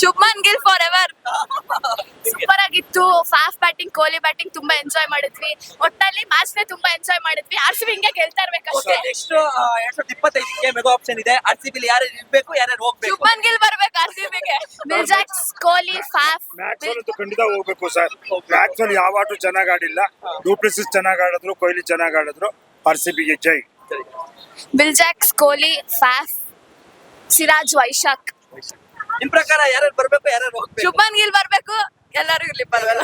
Shubman Gill forever super ಆಗಿತ್ತು. Fast batting Kohli batting ತುಂಬಾ enjoy ಮಾಡಿದ್ವಿ. ಒಟ್ಟಲ್ಲಿ ಮ್ಯಾಚ್ ನೇ ತುಂಬಾ ಎಂಜಾಯ್ ಮಾಡಿದ್ವಿ. ಆರ್ ಸಿ ಬಿ ಹಿಂಗೆ ಗೆಲ್ತಾ ಇರ್ಬೇಕಷ್ಟೇ ನೆಕ್ಸ್ಟ್ ಎರಡ್ ಸಾವಿರದ ಇಪ್ಪತ್ತೈದಕ್ಕೆ ಮೆಗಾ ಆಪ್ಷನ್ ಇದೆ. ಆರ್ ಸಿ ಬಿ ಯಾರು ಇರ್ಬೇಕು ಯಾರು ಹೋಗ್ಬೇಕು? ಶುಭ್ಮನ್ ಗಿಲ್ ಬರ್ಬೇಕು ಆರ್ ಸಿ ಬಿಗೆ ಮಿರ್ಜಾಕ್ಸ್ ಕೊಹ್ಲಿ ಫಾಫ್ ಅಂತೂ ಖಂಡಿತ ಹೋಗ್ಬೇಕು ಸರ್. ಮ್ಯಾಕ್ಸ್ವೆಲ್ ಯಾವ ಆಟ ಚೆನ್ನಾಗಿ ಆಡಿಲ್ಲ. ಡೂಪ್ಲಿಸಿಸ್ ಚೆನ್ನಾಗಿ ಆಡಿದ್ರು ಕೊಹ್ಲಿ ಚೆನ್ನಾಗಿ ಆಡಿದ್ರು. ಆರ್ ಸಿ ಬಿಗೆ ಜೈ. Will Jacks Kohli Faf Siraj Vyshak ನಿಮ್ ಪ್ರಕಾರ ಯಾರ್ಯಾರು ಬರ್ಬೇಕು ಯಾರ್ಯಾರು ಹೋಗ್ಬೇಕು? ಶುಭನ್ ಗಿಲ್ ಬರ್ಬೇಕು ಎಲ್ಲರಿಗೂ ಇಲ್ಲಿ ಪರವಾಗಿಲ್ಲ.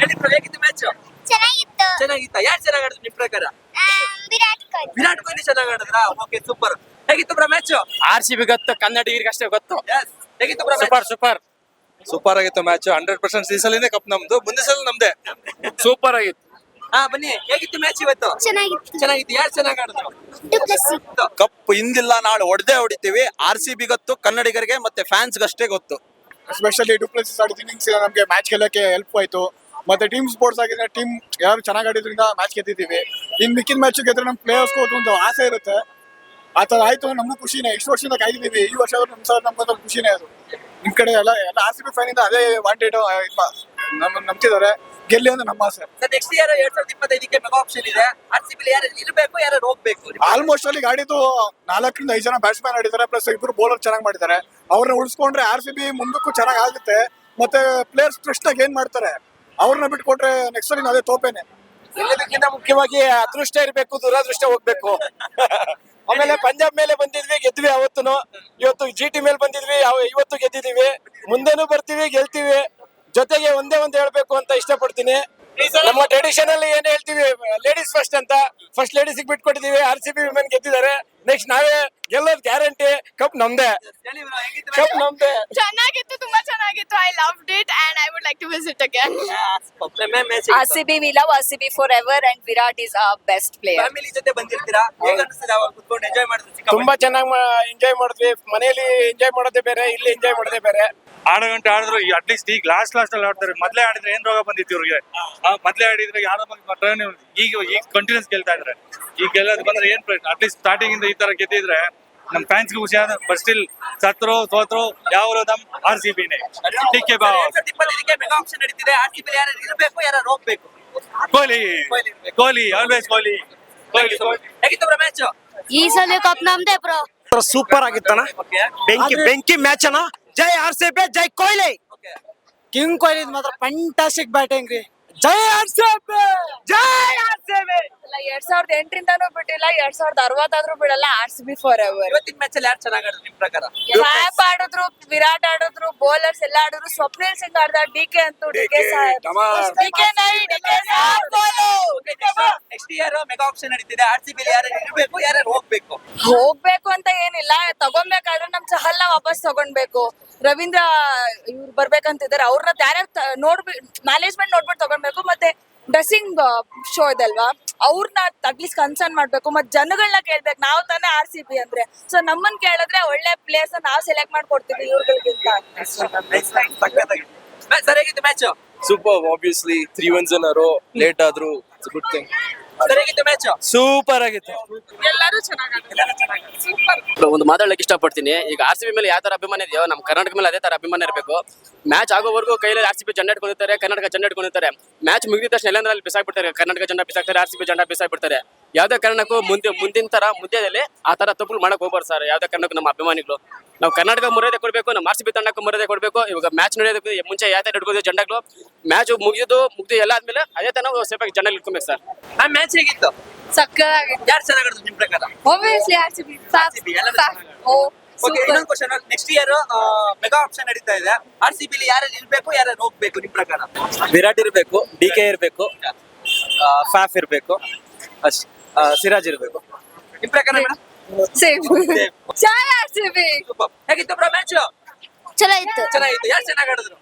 ಹೇಳಿ bro, ಹೇಗಿತ್ತು ಮ್ಯಾಚ್ ಚೆನ್ನಾಗಿತ್ತು. ಚೆನ್ನಾಗಿತ್ತ? ಯಾರು ಚೆನ್ನಾಗಿ ಆಡಿದ್ರು ನಿಮ್ ಪ್ರಕಾರ? ವಿರಾಟ್ ಕೊಹ್ಲಿ. ವಿರಾಟ್ ಕೊಹ್ಲಿ ಚೆನ್ನಾಗಿ ಆಡಿದ್ರ? ಓಕೆ ಸೂಪರ್ ಹೇಗಿತ್ತು ಬ್ರ ಮ್ಯಾಚ್ ಆರ್ ಸಿ ಬಿ ಗೊತ್ತು ಕನ್ನಡಿಗರಿಗೆ ಅಷ್ಟೇ ಗೊತ್ತು. ಹೇಗಿತ್ತು ಬ್ರ ಸೂಪರ್ ಸೂಪರ್ ಸೂಪರ್ ಆಗಿತ್ತು ಮ್ಯಾಚ್ ಹಂಡ್ರೆಡ್ ಪರ್ಸೆಂಟ್ ಈ ಸಲಿನೇ ಕಪ್ ನಮ್ದು. ಮುಂದಿನ ಸಲ ನಮ್ದೇ. ಸೂಪರ್ ಆಗಿತ್ತು. ಹಾ ಬನ್ನಿ. ಹೇಗಿತ್ತು ಮ್ಯಾಚ್ ಇವತ್ತು? ಚೆನ್ನಾಗಿತ್ತು. ಚೆನ್ನಾಗಿತ್ತು. ಯಾರು ಚೆನ್ನಾಗಿ ಆಡಿದ್ರು? ಕಪ್ ಹಿಂದಿಲ್ಲ ನಾಳೆ ಹೊಡೆದೇ ಹೊಡಿತೀವಿ. ಆರ್ ಸಿ ಬಿ ಗೊತ್ತು ಕನ್ನಡಿಗರಿಗೆ ಮತ್ತೆ ಫ್ಯಾನ್ಸ್ ಅಷ್ಟೇ ಗೊತ್ತು ಎಸ್ಪೆಷಲಿ ಡುಪ್ಲೆಸಿಸ್ ಆಡಿದ ಇನ್ನಿಂಗ್ಸ್ ನಮಗೆ ಮ್ಯಾಚ್ ಗೆಲ್ಲಕ್ಕೆ ಹೆಲ್ಪ್ ಆಯ್ತು. ಮತ್ತೆ ಟೀಮ್ ಸ್ಪೋರ್ಟ್ಸ್ ಆಗಿದ್ರೆ ಟೀಮ್ ಯಾರು ಚೆನ್ನಾಗಿ ಆಡಿದ್ರಿಂದ ಮ್ಯಾಚ್ ಗೆದ್ದಿದ್ದೀವಿ. ಇನ್ ಮಿಕ್ಕಿನ ಮ್ಯಾಚ್ ಗೆದ್ರೆ ನಮ್ಮ ಪ್ಲೇಯರ್ಸ್ ಒಂದು ಆಸೆ ಇರುತ್ತೆ. ಆ ಥರ ಆಯ್ತು ನಮಗೂ ಖುಷಿನೇ. ಇಷ್ಟು ವರ್ಷದಿಂದ ಕಾಯ್ದಿದ್ದೀವಿ. ಈ ವರ್ಷ ನಮ್ಮ ಸರ್ ನಮ್ಗೊಂದು ಖುಷಿನೇ ಅದು. ನಿಮ್ ಕಡೆ ಎಲ್ಲ ಎಲ್ಲ ಆರ್ ಸಿ ಬಿ ಫ್ಯಾನ್ ಇಂದ ಅದೇ ವಾಂಟೆಡ್ ನಮ್ಮ ನಂಬ್ತಿದ್ದಾರೆ ಗೆಲ್ಲಿ ಅಂದ್ರೆ ನಮ್ಮ ಆಸೆ. ಸರ್ ನೆಕ್ಸ್ಟ್ ಇಯರ್ ಎರಡ್ ಸಾವಿರದ ಇಪ್ಪತ್ತೈದಕ್ಕೆ ಮೆಗಾ ಆಪ್ಷನ್ ಇದೆ. ಆರ್ ಸಿ ಬಿ ಯಾರು ಇರಬೇಕು ಯಾರು ಹೋಗ್ಬೇಕು ಆಲ್ಮೋಸ್ಟ್ ಅಲ್ಲಿ ಗಾಡಿದು ನಾಲ್ಕರಿಂದ ಐದು ಜನ ಬ್ಯಾಟ್ಸ್ಮನ್ ಆಡಿದ್ದಾರೆ ಪ್ಲಸ್ ಇಬ್ರು ಬೌಲರ್ ಚೆನ್ನಾಗಿ ಮಾಡಿದ್ದಾರೆ. ಅವ್ರನ್ನ ಉಳಿಸ್ಕೊಂಡ್ರೆ ಆರ್ ಸಿ ಬಿ ಮುಂದಕ್ಕೂ ಚೆನ್ನಾಗಿ ಆಗುತ್ತೆ. ಮತ್ತೆ ಪ್ಲೇಯರ್ಸ್ ಫ್ರೆಶ್ ಆಗಿ ಏನ್ ಮಾಡ್ತಾರೆ? ಅವ್ರನ್ನ ಬಿಟ್ಕೊಟ್ರೆ ನೆಕ್ಸ್ಟ್ ಸಲ ಅದೇ ತೋಪೇನೆ. ಎಲ್ಲದಕ್ಕಿಂತ ಮುಖ್ಯವಾಗಿ ಅದೃಷ್ಟ ಇರಬೇಕು ದುರಾದೃಷ್ಟ ಹೋಗ್ಬೇಕು. ಆಮೇಲೆ ಪಂಜಾಬ್ ಮೇಲೆ ಬಂದಿದ್ವಿ ಗೆದ್ವಿ ಅವತ್ತು ಇವತ್ತು ಜಿ ಟಿ ಮೇಲೆ ಬಂದಿದ್ವಿ ಇವತ್ತು ಗೆದ್ದಿದೀವಿ. ಮುಂದೆನೂ ಬರ್ತೀವಿ ಗೆಲ್ತೀವಿ. ಜೊತೆಗೆ ಒಂದೇ ಒಂದು ಹೇಳ್ಬೇಕು ಅಂತ ಇಷ್ಟಪಡ್ತೀನಿ. ನಮ್ಮ ಟ್ರೆಡಿಷನ್ ಅಲ್ಲಿ ಏನ್ ಹೇಳ್ತೀವಿ ಲೇಡೀಸ್ ಫಸ್ಟ್ ಅಂತ. ಫಸ್ಟ್ ಲೇಡೀಸ್ ಬಿಟ್ಕೊಟ್ಟಿದೀವಿ ಆರ್ ಸಿ ಬಿ ವಿಮೆನ್ ಗೆದ್ದಿದ್ದಾರೆ. ನೆಕ್ಸ್ಟ್ ನಾವೇ ಗೆಲ್ಲೋದ್ ಗ್ಯಾರಂಟಿ ಕಪ್ ನಮ್ದೇ. ಕಪ್ ನಮ್ದೇ. ಚೆನ್ನಾಗಿತ್ತು ತುಂಬಾ ಚೆನ್ನಾಗಿತ್ತು. I love it and I would like to visit again R C B we love R C B forever and Virat is a best player family ಜೊತೆ ಬಂದಿರ್ತೀರಾ? ಹೇಗ ಅನ್ಸುತ್ತೆ ಅವಾಗ ಕುತ್ಕೊಂಡು ಎಂಜಾಯ್ ಮಾಡಿದ್ರಿ ತುಂಬಾ ಚೆನ್ನಾಗಿ ಎಂಜಾಯ್ ಮಾಡಿದ್ವಿ. ಮನೆಯಲ್ಲಿ ಎಂಜಾಯ್ ಮಾಡೋದೇ ಬೇರೆ ಇಲ್ಲಿ ಎಂಜಾಯ್ ಮಾಡೋದೇ ಬೇರೆ. ಆರು ಗಂಟೆ ಆಡಿದ್ರು ಅಟ್ಲೀಸ್ಟ್ ಈಗ ಲಾಸ್ಟ್ ಲಾಸ್ಟ್ ಅಲ್ಲಿ ಆಡ್ತಾರೆ. ಮೊದ್ಲೇ ಆಡಿದ್ರೆ ಏನ್ ರೋಗ ಬಂದಿತ್ತು ಇವ್ರಿಗೆ? ಆ, ಮೊದ್ಲೇ ಆಡಿದ್ರೆ ಯಾರೋ ಬಂದು ಟ್ರೈನ್ ಈಗ ಈಗ ಕಂಟಿನ್ಯೂಸ್ ಗೆಲ್ತಾ ಇದ್ರೆ. ಈಗ ಗೆಲ್ಲೋದು ಬಂದ್ರೆ ಏನ್ ಪ್ರಯತ್ನ ಅಟ್ಲೀಸ್ಟ್ ಸ್ಟಾರ್ಟಿಂಗ್ ಇಂದ ಈ ತರ ಗೆದ್ದಿದ್ರೆ ನಮ್ ಫ್ಯಾನ್ಸ್ಗೆ ಖುಷಿ ಆದ ಬಟ್ ಸ್ಟಿಲ್ ಸತ್ರು ಸೋತ್ರು ಯಾವ ನಮ್ ಆರ್ ಸಿ ಬಿನೇ ಟಿಕೆ ಬಾವ ಇಪ್ಪತ್ತೈದಕ್ಕೆ ಮೆಗಾ ಆಪ್ಷನ್ ನಡೀತಿದೆ. ಆರ್ ಸಿ ಬಿ ಯಾರು ಇರ್ಬೇಕು ಯಾರು ಹೋಗ್ಬೇಕು ಕೊಹ್ಲಿ. ಕೊಹ್ಲಿ ಆಲ್ವೇಸ್ ಕೊಹ್ಲಿ ಕೊಹ್ಲಿ. ಮ್ಯಾಚ್ ಈ ಸಲ ಕಪ್ ನಮ್ದೇ ಬ್ರೋ ಸೂಪರ್ ಆಗಿತ್ತಣ್ಣ. ಬೆಂಕಿ ಬೆಂಕಿ ಮ್ಯಾಚ್ ಅಣ್ಣ. ಜೈ ಆರ್ ಸಿ ಬಿ ಜೈ ಕೊಹ್ಲಿ. ಕಿಂಗ್ ಕೊಹ್ಲಿ ಮಾತ್ರ ಫ್ಯಾಂಟಾಸ್ಟಿಕ್ ಬ್ಯಾಟಿಂಗ್ ರೀ ಜೈ ಆರ್ ಸಿ ಬಿ ಜೈ ಆರ್ ಸಿ ಬಿ ಎರಡ್ ಸಾವಿರದ ಎಂಟರಿಂದಾನು ಬಿಟ್ಟಿಲ್ಲ ಎರಡ್ ಸಾವಿರದ ಅರವತ್ತಾದ್ರೂ ಬಿಡಲ್ಲ R C B forever ಇವತ್ತಿನ ಮ್ಯಾಚ್ ಅಲ್ಲಿ ಯಾರು ಚೆನ್ನಾಗಿ ಆಡಿದ್ರು ನಿಮ್ ಪ್ರಕಾರ? ಸಾಹೇಬ್ ಆಡಿದ್ರು? ವಿರಾಟ್ ಆಡಿದ್ರು ಬೌಲರ್ಸ್ ಎಲ್ಲ ಆಡಿದ್ರು ಸ್ವಪ್ನಿಲ್ ಸಿಂಗ್ ಆಡ್ದ ಡಿ ಕೆ ಅಂತೂ ಡಿ ಕೆ ಸಾಹೇಬ್. ಡಿ ಕೆ ನೈ D K next year mega auction ನಡೀತಿದೆ. ಆರ್ ಸಿ ಬಿ ಯಾರು ಇರ್ಬೇಕು ಯಾರು ಹೋಗ್ಬೇಕು? ಹೋಗ್ಬೇಕು ಅಂತ ಏನಿಲ್ಲ ತಗೊಬೇಕಾದ್ರೆ ನಮ್ ಚಹಲ್ನ ವಾಪಸ್ ತಗೊಂಡ್ಬೇಕು. ರವೀಂದ್ರ ಇವ್ರು ಬರ್ಬೇಕಂತಿದ್ದಾರೆ. ಅವ್ರನ್ನ ಯಾರ್ಯಾರು ನೋಡ್ಬಿ ಮ್ಯಾನೇಜ್ಮೆಂಟ್ ನೋಡ್ಬಿಟ್ಟು ತಗೊಳ್ಬೇಕು ಮತ್ತೆ ಡ್ರೆಸ್ಸಿಂಗ್ ಶೋ ಇದಲ್ವಾ? ಅವ್ರನ್ನ ಅಟ್ಲೀಸ್ಟ್ ಕನ್ಸರ್ನ್ ಮಾಡ್ಬೇಕು ಮತ್ತೆ ಜನಗಳನ್ನ ಕೇಳ್ಬೇಕು. ನಾವು ತಾನೇ ಆರ್ ಸಿ ಬಿ ಅಂದ್ರೆ. ಸೊ ನಮ್ಮನ್ ಕೇಳಿದ್ರೆ ಒಳ್ಳೆ ಪ್ಲೇಸ್ ನಾವ್ ಸೆಲೆಕ್ಟ್ ಮಾಡ್ಕೊಡ್ತೀವಿ ಇವ್ರಗಳಿಗಿಂತ. Match super obviously three ones ಅನ್ನೋರು ಲೇಟ್ ಆದ್ರು ಗುಡ್ ಥಿಂಗ್ ಮ್ಯಾಚ್ ಸೂಪರ್ ಆಗಿತ್ತು. ಎಲ್ಲರೂ ಚೆನ್ನಾಗಿ ಒಂದು ಮಾತಾಡಲಿಕ್ಕೆ ಇಷ್ಟಪಡ್ತೀನಿ. ಈಗ ಆರ್ ಸಿ ಬಿ ಮೇಲೆ ಯಾವ ತರ ಅಭಿಮಾನ ಇದೆಯೋ ನಮ್ಮ ಕರ್ನಾಟಕ ಮೇಲೆ ಅದೇ ತರ ಅಭಿಮಾನ ಇರಬೇಕು. ಮ್ಯಾಚ್ ಆಗೋವರೆಗೂ ಕೈಯಲ್ಲಿ ಆರ್ ಸಿ ಬಿ ಜಂಡ ಇಟ್ಕೊಂಡಿರ್ತಾರೆ ಕರ್ನಾಟಕ ಜಂಡ ಇಟ್ಕೊಂಡಿರ್ತಾರೆ ಮ್ಯಾಚ್ ಮುಗಿದ ತಕ್ಷಣ ಎಲ್ಲಂದ್ರೆ ಅಲ್ಲಿ ಬಿಸಾಕ್ಬಿಡ್ತಾರೆ ಕರ್ನಾಟಕ ಜಂಡ ಬಿಸಾಕ್ತಾರೆ ಆರ್ ಸಿ ಬಿ ಜಂಡ ಬಿಸಾಕ್ಬಿಡ್ತಾರೆ. ಯಾವ್ದೇ ಕಾರಣಕ್ಕೂ ಮುಂದೆ ಮುಂದಿನ ತರ ಮುಂದೆದಲ್ಲಿ ಆ ತರ ತಪ್ಪುಗಳು ಮಾಡಕ್ ಹೋಗ್ಬಾರ್ದು ಸರ್. ಯಾವ್ದೇ ಕಾರಣಕ್ಕೂ ನಮ್ಮ ಅಭಿಮಾನಿಗಳು. ನಾವು ಕರ್ನಾಟಕ ಮರ್ಯಾದೆ ಕೊಡಬೇಕು ನಮ್ಮ ಆರ್ ಸಿ ಬಿ ತಂಡಕ್ಕೆ ಮರ್ಯಾದೆ ಕೊಡಬೇಕು ಇವಾಗ ಮ್ಯಾಚ್ ನಡೆಯೋದಕ್ಕೆ ಮುಂಚೆ ಯಾವ ತರ ಇಟ್ಕೋದು ಜಂಡಗಳು. ಮ್ಯಾಚ್ ಮುಗಿದು ಮುಗಿದು ಎಲ್ಲ ಆದ್ಮೇಲೆ ಅದೇ ತರ ನಾವು ಸೇಫಾಗಿ ಜಂಡಲ್ಲಿ ಇಟ್ಕೊಬೇಕು ಸರ್. ಆ ಮ್ಯಾಚ್ ಹೇಗಿತ್ತು? ಸಕ್ಕದಾಗಿತ್ತು ಯಾರು ಚೆನ್ನಾಗಿ ಆಡಿದ್ರು ನಿಮ್ ಪ್ರಕಾರ? ಓಕೆ ಇನ್ನೊಂದು question next year mega auction ನಡೀತಾ ಇದೆ. ಆರ್ ಸಿ ಯಾರು ಇರ್ಬೇಕು ಯಾರು ಹೋಗ್ಬೇಕು ನಿಮ್ ಪ್ರಕಾರ? ವಿರಾಟ್ ಇರಬೇಕು ಡಿ ಕೆ ಇರಬೇಕು ಫಾಫ್ ಇರಬೇಕು. ಸಿರಾಜ್ ಇರಬೇಕು. ನಿಮ್ ಪ್ರಕಾರ ಮೇಡಮ್? ಸೇಮ್. ಚಾಯ್ ಆರ್ ಸಿಬಿ ಹೇಗಿತ್ತು ಬ್ರೋ ಮ್ಯಾಚ್ ಚಲೋ ಇತ್ತು ಚೆನ್ನಾಗಿತ್ತು. ಯಾರು ಚೆನ್ನಾಗಿ ಆಡಿದ್ರು?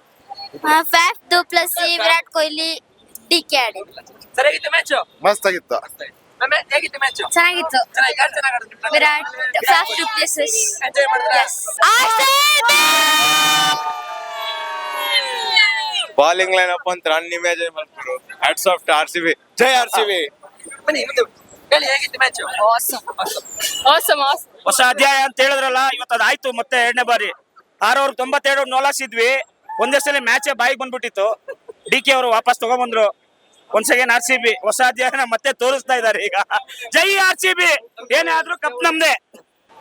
Faf du Plessis Virat Kohli D K ಆಡಿ. ಸರ್ ಹೇಗಿತ್ತು ಮ್ಯಾಚ್ ಮಸ್ತ್ ಆಗಿತ್ತು ಹೇಗಿತ್ತು ಮ್ಯಾಚ್ ಚೆನ್ನಾಗಿತ್ತು. ಚೆನ್ನಾಗಿ ಯಾರು ಚೆನ್ನಾಗಿ ಆಡಿದ್ರು? ನಿಮ್ Virat Faf du Plessis enjoy ಮಾಡಿದ್ರೆ? ಬಾಲಿಂಗ್ ಲೈನ್ ಅಪ್ ಅಂತ ರನ್ ಇಮೇಜ್ ಮಾಡ್ತಾರೆ hats off R C B ಜೈ ಆರ್ ಸಿ ಬಿ ಬನ್ನಿ ಮುಂದೆ ಹೇಳಿ ಹೇಗಿತ್ತು ಮ್ಯಾಚ್ awesome. Awesome awesome. ಹೊಸ ಅಧ್ಯಾಯ ಅಂತ ಹೇಳಿದ್ರಲ್ಲ ಇವತ್ತು ಅದಾಯ್ತು ಮತ್ತೆ ಎರಡನೇ ಬಾರಿ. ಆರ್ ಓವರ್ ತೊಂಬತ್ತೆರಡು ನೋಲಾಸಿದ್ವಿ ಒಂದೇ ಸಲ ಮ್ಯಾಚೇ ಬಾಯಿಗೆ ಬಂದ್ಬಿಟ್ಟಿತ್ತು. ಡಿ ಕೆ ಅವರು ವಾಪಸ್ ತಗೊಂಡ್ಬಂದ್ರು ಅಗೇನ್ ಆರ್ ಸಿ ಬಿ ಹೊಸ ಅಧ್ಯಾಯನ ಮತ್ತೆ ತೋರಿಸ್ತಾ ಇದಾರೆ ಈಗ. ಜೈ ಆರ್ ಸಿ ಬಿ ಏನೇ ಆದ್ರೂ ಕಪ್ ನಮ್ದೆ.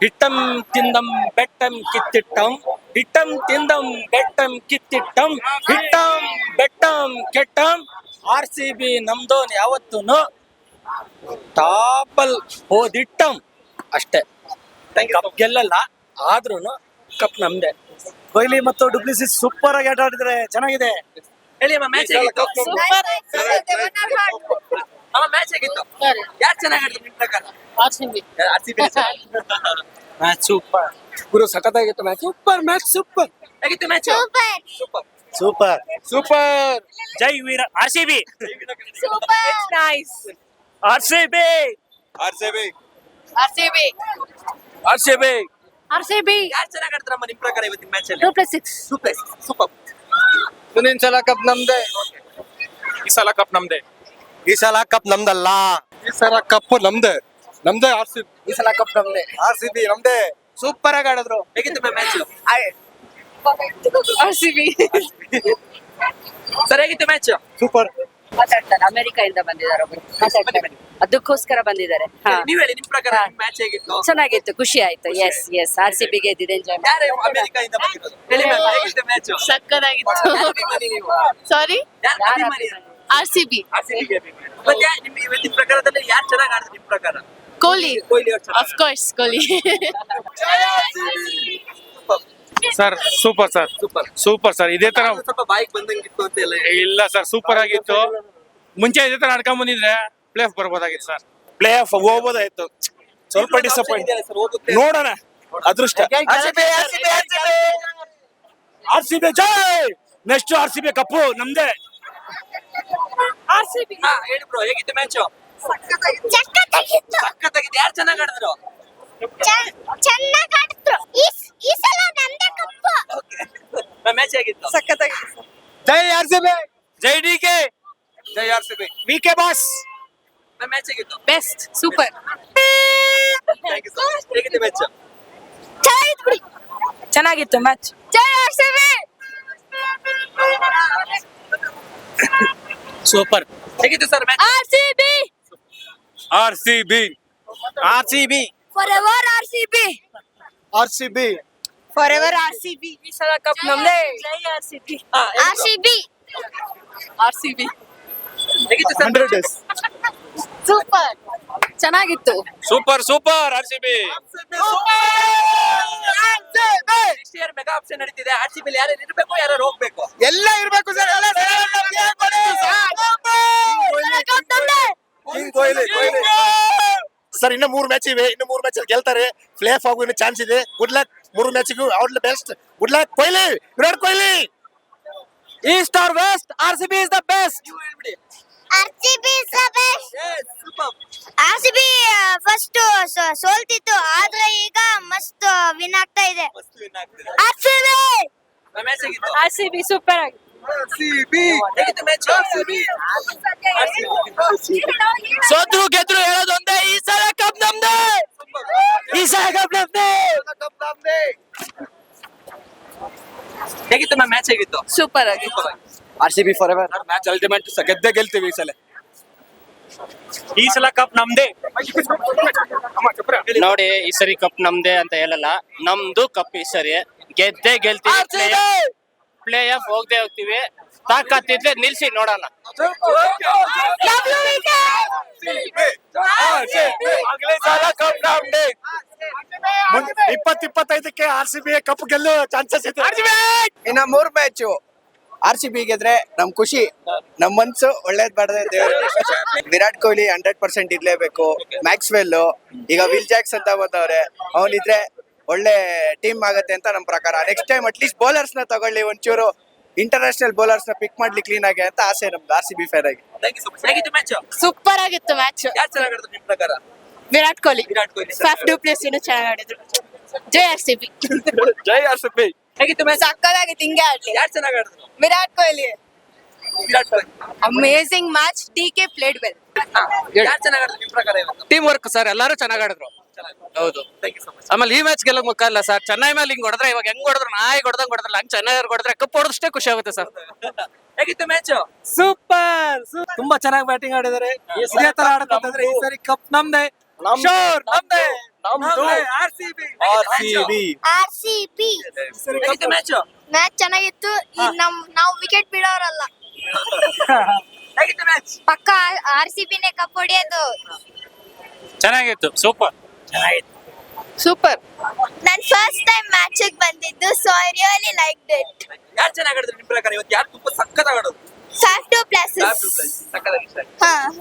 ಹಿಟ್ಟಂ ತಿಂದಂ ಬೆಟ್ಟಂ ಕಿತ್ತಿಟ್ಟಂ ಹಿಟ್ಟಂ ತಿಂದಂ ಬೆಟ್ಟಂ ಕಿತ್ತಿಟ್ಟಂ ಹಿಟ್ಟಂ ಬೆಟ್ಟಂ ಕೆಟ್ಟಂ. ಆರ್ ಸಿ ಬಿ ನಮ್ದೋನ್ ಯಾವತ್ತೂನು ಟಾಪಲ್ ಹೋದಿಟ್ಟಂ ಅಷ್ಟೇ. ಕಪ್ ಗೆಲ್ಲಲ್ಲ ಆದ್ರೂ ಕಪ್ ನಮ್ದೆ. ಕೊಹ್ಲಿ ಮತ್ತು ಡುಪ್ಲಿಸಿ ಸೂಪರ್ ಆಗಿ ಆಟ ಆಡಿದ್ರೆ ಚೆನ್ನಾಗಿದೆ. ಹೇಳಿ ಅಮ್ಮ ಮ್ಯಾಚ್ ಅಮ್ಮ ಮ್ಯಾಚ್ ಹೇಗಿತ್ತು? ಯಾರು ಚೆನ್ನಾಗಿ ಆಡಿದ್ರು ನಿಮ್ ಪ್ರಕಾರ? ಆರ್ ಸಿ ಮ್ಯಾಚ್ ಸೂಪರ್ ಗುರು ಸಖತ್ತಾಗಿತ್ತು ಮ್ಯಾಚ್ ಸೂಪರ್ ಮ್ಯಾಚ್ ಸೂಪರ್ ಹೇಗಿತ್ತು match super super super super ಜೈ ವೀರ R C B super nice R RCB. RCB. RCB! RCB. B R C B R C B R C B ಯಾರು ಚೆನ್ನಾಗಿ ಆಡ್ತಾರಮ್ಮ ನಿಮ್ ಪ್ರಕಾರ ಇವತ್ತಿನ match ಅಲ್ಲಿ? Two plus six super super ಮುಂದಿನ ಸಲ cup ನಮ್ದೆ. ಈ ಸಲ ಕಪ್ ನಮ್ದೆ. ಈ ಸಲ ಕಪ್ ನಮ್ದಲ್ಲ. ಈ ಸಲ ಕಪ್ ನಮ್ದೆ. ನಮ್ದೇ ಆರ್ ಸಿ ಈ ಸಲ ಕಪ್ ನಮ್ದೆ. ಆರ್ ಸಿ ಬಿ ನಮ್ದೇ. ಸೂಪರ್ ಆಗಿ ಆಡಿದ್ರು. ಹೇಗಿತ್ತು match R C B sir ಹೇಗಿತ್ತು ಮ್ಯಾಚ್ ಸೂಪರ್ ಮಾತಾಡ್ತಾರೆ. ಅಮೆರಿಕದಿಂದ ಬಂದಿದ್ದಾರೆ ಒಬ್ರು. ಮಾತಾಡ್ತಾರೆ. ಅದಕ್ಕೋಸ್ಕರ ಬಂದಿದ್ದಾರೆ. ಹಾ. ನೀವ್ ಹೇಳಿ ನಿಮ್ ಪ್ರಕಾರ ಮ್ಯಾಚ್ ಹೇಗಿತ್ತು? ಚೆನ್ನಾಗಿತ್ತು ಖುಷಿ ಆಯ್ತು. ಎಸ್ ಎಸ್ ಆರ್ ಸಿ ಬಿಗೆ ಗೆದ್ದಿದೆ ಎಂಜಾಯ್ ಯಾರು ಅಮೆರಿಕದಿಂದ ಬಂದಿರೋದು? ಹೇಳಿ ಮ್ಯಾಮ್ ಹೇಗಿತ್ತು ಮ್ಯಾಚ್ ಸಕ್ಕದಾಗಿತ್ತು. ನೀವು? Sorry R C B RCB ಗೆ ಅಭಿಮಾನಿ. ಮತ್ತೆ ನಿಮ್ ಇವತ್ತಿನ ಪ್ರಕಾರದಲ್ಲಿ ಯಾರು ಚೆನ್ನಾಗಿ ಆಡಿದ್ರು ನಿಮ್ ಪ್ರಕಾರ? Kohli. Kohli of course Kohli. Sir super sir. Super super sir. ಇದೇ ತರ ಸ್ವಲ್ಪ ಬಾಯಿಗೆ ಬಂದಂಗಿತ್ತು ಅಂತ ಎಲ್ಲ ಇಲ್ಲ ಸರ್ ಸೂಪರ್ ಆಗಿತ್ತು. ಮುಂಚೆ ಇದೇ ತರ ಆಡ್ಕೊಂಡ್ ಬಂದಿದ್ರೆ ಪ್ಲೇ ಆಫ್ ಬರ್ಬೋದಾಗಿತ್ತು ಸರ್. ಪ್ಲೇ ಆಫ್ ಹೋಗ್ಬೋದಾಯ್ತು. ಸ್ವಲ್ಪ ಡಿಸಪಾಯಿಂಟ್ ನೋಡೋಣ. ಅದೃಷ್ಟ. ಆರ್ ಸಿ ಬಿ ಜೈ next R C B cup ನಮ್ದೇ ಆರ್ ಸಿ ಬಿ ಹಾ ಹೇಳಿ ಬ್ರೋ ಹೇಗಿತ್ತು ಮ್ಯಾಚ್ ಯಾರು ಚೆನ್ನಾಗಿ ಆಡಿದ್ರು? ಚೆನ್ನಾಗಿ ಆಡಿದ್ರು ಈ ಈ ಸಲ ನಮ್ದೇ ಕಪ್ಪು ಮ್ಯಾಚ್ ಹೇಗಿತ್ತು ಸಕ್ಕತ್ತಾಗಿತ್ತು ಜೈ ಆರ್ ಸಿ ಬಿ. ಜೈ ಡಿ ಕೆ. ಜೈ R C B. V K boss. Match ಹೇಗಿತ್ತು best super thank you sir ಹೇಗಿತ್ತು ಮ್ಯಾಚ್ ಚೆನ್ನಾಗಿತ್ತು ಬಿಡಿ. ಚೆನ್ನಾಗಿತ್ತು ಮ್ಯಾಚ್ ಜೈ ಆರ್ ಸಿ ಬಿ. ಸೂಪರ್ ಹೇಗಿತ್ತು sir match R C B. R C B. R C B. Forever R C B R C B forever R C B ಈ ಸಲ cup ನಮ್ದೇ ಜೈ R C B R C B R C B hundred days super ಚೆನ್ನಾಗಿತ್ತು super super R C B next year mega auction ನಡೀತಿದೆ R C B ಯಾರು ಇರಬೇಕು ಯಾರು ಹೋಗ್ಬೇಕು ಎಲ್ಲ ಇರಬೇಕು ಸರ್ ಎಲ್ಲ ಸರ್ ಇನ್ನು ಮೂರು ಮ್ಯಾಚ್ ಇವೆ ಇನ್ನು ಮೂರು ಮ್ಯಾಚ್ ಅಲ್ಲಿ ಗೆಲ್ತಾರೆ ಪ್ಲೇ ಆಫ್ ಆಗೋ ಚಾನ್ಸ್ ಇದೆ ಗುಡ್ ಲಕ್ ಮೂರು ಮ್ಯಾಚ್ಗೂ ಅವ್ರ best good luck Kohli Virat Kohli east or west R C B is the best ನೀವು ಹೇಳ್ಬಿಡಿ R C B is the best super R C B first ಸೋಲ್ತಿತ್ತು ಆದ್ರೆ ಈಗ ಮಸ್ತ್ win ಆಗ್ತಾ ಇದೆ R C B R C B super ಆಗಿ ಸೋತ್ರು ಗೆದ್ರು ಈ ಸಲ ಕಪ್ ನಮ್ದೇ ಹೇಗಿತ್ತು ಮ್ಯಾಮ್ ಮ್ಯಾಚ್ ಹೇಗಿತ್ತು? ಸೂಪರ್ ಆಗಿ. R C B forever match ultimate ಗೆದ್ದೇ ಗೆಲ್ತೀವಿ ಈ ಸಲ. ಈ ಸಲ ಕಪ್ ನಮ್ದೇ. ನೋಡಿ ಈ ಸರಿ ಕಪ್ ನಮ್ದೇ ಅಂತ ಹೇಳಲ್ಲ. ನಮ್ದು ಕಪ್ ಈ ಸರಿ. ಗೆದ್ದೆ ಗೆಲ್ತೀವಿ. ಪ್ಲೇ ಆಫ್ ಹೋಗದೆ ಹೋಗ್ತೀವಿ. ತಾಕತ್ತಿದ್ರೆ ನಿಲ್ಸಿ ನೋಡೋಣ. ಇಪ್ಪತ್ ಇಪ್ಪತ್ತೈದಕ್ಕೆ ಆರ್ ಸಿ ಬಿ ಕಪ್ ಗೆಲ್ಲೋ ಚಾನ್ಸಸ್ ಇದೆ. ಇನ್ನ ಮೂರ್ ಮ್ಯಾಚು ಆರ್ ಸಿ ಬಿ ಗೆದ್ರೆ ನಮ್ ಖುಷಿ. ನಮ್ ಮನ್ಸು ಒಳ್ಳೇದ್ ಬಾಡದೆ ದೇವ್ರು. ವಿರಾಟ್ ಕೊಹ್ಲಿ ಹಂಡ್ರೆಡ್ ಪರ್ಸೆಂಟ್ ಇರ್ಲೇಬೇಕು. ಮ್ಯಾಕ್ಸ್ವೆಲ್ ಈಗ ವಿಲ್ ಜಾಕ್ಸ್ ಅಂತ ಬಂದವ್ರೆ ಅವನಿದ್ರೆ ಒಳ್ಳೆ ಟೀಮ್ ಆಗತ್ತೆ ಅಂತ ನಮ್ ಪ್ರಕಾರ. ನೆಕ್ಸ್ಟ್ ಟೈಮ್ ಅಟ್ಲೀಸ್ಟ್ ಬೌಲರ್ಸ್ನ ತಗೊಳ್ಳಿ ಒಂಚೂರು. ಇಂಟರ್ನ್ಯಾಷನಲ್ ಬೌಲರ್ಸ್ನ ಪಿಕ್ ಮಾಡ್ಲಿ ಕ್ಲೀನ್ ಆಗಿ ಅಂತ ಆಸೆ ನಮ್ದು ಆರ್ ಸಿ ಬಿ ಫೇರ್ ಆಗಿ. ಸೂಪರ್ ಆಗಿತ್ತು ಮ್ಯಾಚ್ ಆಡಿದ್ರು Virat Kohli. Virat Kohli Faf du Plessis ಚೆನ್ನಾಗಿ ಆಡಿದ್ರು. ಜೈ ಆರ್ ಸಿ ಬಿ. ಜೈ ಆರ್ ಸಿ ಬಿ. ಹೇಗಿತ್ತು ಮ್ಯಾಚ್ ಸಕ್ಕದಾಗಿತ್ತು ಹಿಂಗೆ ಆಡ್ಲಿ. ಯಾರು ಚೆನ್ನಾಗಿ ಆಡಿದ್ರು? Virat Kohli. Virat Kohli. Amazing match D K played well ಯಾರು ಚೆನ್ನಾಗಿ ಆಡಿದ್ರು ನಿಮ್ಮ ಪ್ರಕಾರ ಟೀಮ್ ವರ್ಕ್ ಸರ್ ಎಲ್ಲರೂ ಚೆನ್ನಾಗಿ ಆಡಿದ್ರು. ಹೌದು. ಥ್ಯಾಂಕ್ ಯು ಸೊ ಮಚ್ ಆಮೇಲೆ ಈ ಮ್ಯಾಚ್ ಗೆಲ್ಲೋ ಮುಖ ಅಲ್ಲ ಸರ್ ಚೆನ್ನೈ ಮೇಲೆ ಹಿಂಗ್ ಹೊಡೆದ್ರೆ ಇವಾಗ ಹೆಂಗ್ ಹೊಡೆದ್ರು ನಾಯಿ ಹೊಡೆದಂಗ್ ಹೊಡೆದ್ರಲ್ಲ ಹಂಗ್ ಚೆನ್ನೈ ಅವ್ರು ಹೊಡೆದ್ರೆ ಕಪ್ ಹೊಡೆದಷ್ಟೇ ಖುಷಿ ಆಗುತ್ತೆ ಸರ್ ಹೇಗಿತ್ತು ಮ್ಯಾಚ್ ಸೂಪರ್ ತುಂಬಾ ಚೆನ್ನಾಗಿ ಬ್ಯಾಟಿಂಗ್ ಆಡಿದ್ದಾರೆ. ಇದೇ ತರ ಈ ಸರಿ ಕಪ್ ನಮ್ದೇ. ಶೋರ್ ನಮ್ದೇ R C B R C B ಹೇಗಿತ್ತು ಮ್ಯಾಚ್ ಮ್ಯಾಚ್ ಚೆನ್ನಾಗಿತ್ತು. ಈಗ ನಮ್ ನಾವು ವಿಕೆಟ್ ಬಿಡೋರಲ್ಲ. ಪಕ್ಕ ಆರ್ ಸಿ ಬಿನೇ ಕಪ್ ಹೊಡಿಯೋದು. ಚೆನ್ನಾಗಿತ್ತು ಸೂಪರ್ ಚೆನ್ನಾಗಿತ್ತು. ಸೂಪರ್ ನಾನ್ ಫಸ್ಟ್ ಟೈಮ್ ಮ್ಯಾಚ್ ಬಂದಿದ್ದು so I really like it ಯಾರು ಚೆನ್ನಾಗಿ ಆಡಿದ್ರು ನಿಮ್ಮ ಪ್ರಕಾರ? ಇವತ್ತು ಯಾರು ತುಂಬಾ ಸಖತ್ ಆಡೋದು? Soft two plus. ಹಾ.